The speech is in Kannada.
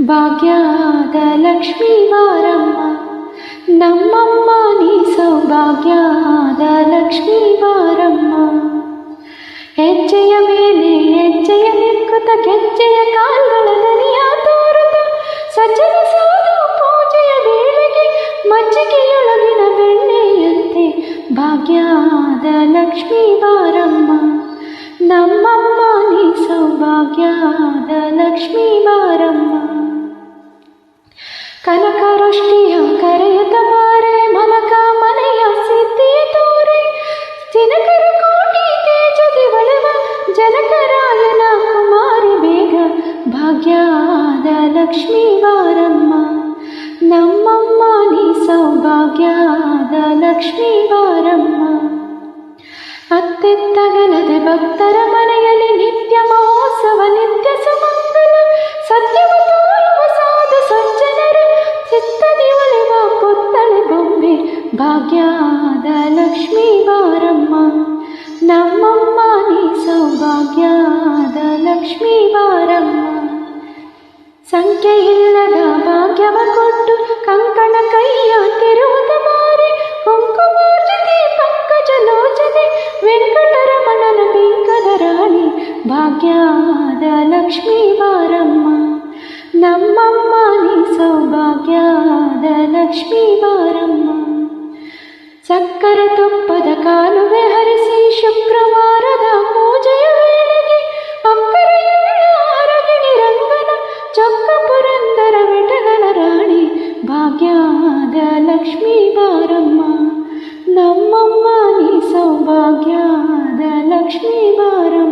ಭಾಗ್ಯದ ಲಕ್ಷ್ಮೀ ಬಾರಮ್ಮ. ನಮ್ಮಮ್ಮ ನೀ ಸೌಭಾಗ್ಯದ ಲಕ್ಷ್ಮೀ ಬಾರಮ್ಮ. ಹೆಜ್ಜೆಯ ಮೇಲೆ ಹೆಜ್ಜೆಯ ನಿಕ್ಕುತ್ತ ಗೆಜ್ಜೆಯ ಕಾಲ್ಗಳ ದನಿಯ ತೋರುತ್ತ ಸಜ್ಜನ ಪೂಜೆಯ ವೇಳೆಗೆ ಮಜ್ಜಿಗೆಯೊಳಗಿನ ಬೆಣ್ಣೆಯಂತೆ ಭಾಗ್ಯದ ಲಕ್ಷ್ಮೀ ಬಾರಮ್ಮ. ನಮ್ಮಮ್ಮ ನೀ ಸೌಭಾಗ್ಯದ ಲಕ್ಷ್ಮೀ ಬಾರಮ್ಮ. ಭಾಗ್ಯದ ಲಕ್ಷ್ಮೀ ವಾರಮ್ಮ ನಮ್ಮಮ್ಮ, ನೀ ಸೌಭಾಗ್ಯದ ಲಕ್ಷ್ಮೀ ವಾರಮ್ಮ ಅತ್ತೆತ್ತಗಲದ ಭಕ್ತರ ಮನೆಯಲ್ಲಿ ನಿತ್ಯ ಮಹೋತ್ಸವ, ನಿತ್ಯ ಸುಮಂಗಲ, ಸತ್ಯವ ತೋರುವ ಸಾಧು ಸಜ್ಜನರ ಚಿತ್ತದಿ ಒಳೆವ ಪುತ್ತಳೆ ಬೊಂಬೆ. ಭಾಗ್ಯದ ಲಕ್ಷ್ಮೀ ಬಾರಮ್ಮ. ಭಾಗ್ಯವ ಕೊಟ್ಟು ಕಂಕಣ ಕೈಯ ತಿರುವುದ ಬಾರಿ ಕುಂಕುಮಾರ್ಜನೆ ಪಂಕಜ ಲೋಚನೆ ವೆಂಕಟರಮಣನ ಬಿಂಕದ ರಾಣಿ ಭಾಗ್ಯದ ಲಕ್ಷ್ಮೀ ಬಾರಮ್ಮ ನಮ್ಮಮ್ಮ ನೀ ಸೌಭಾಗ್ಯದ ಲಕ್ಷ್ಮೀ ಬಾರಮ್ಮ ಸಕ್ಕರೆ ತುಪ್ಪದ ಕಾಲುವೆ ಹರಿಸಿ ಶುಕ್ರವಾರದ ಲಕ್ಷ್ಮೀ ಬಾರಮ್ಮ ನಮ್ಮಮ್ಮ ನೀ ಸೌಭಾಗ್ಯದ ಲಕ್ಷ್ಮೀ ಬಾರಮ್ಮ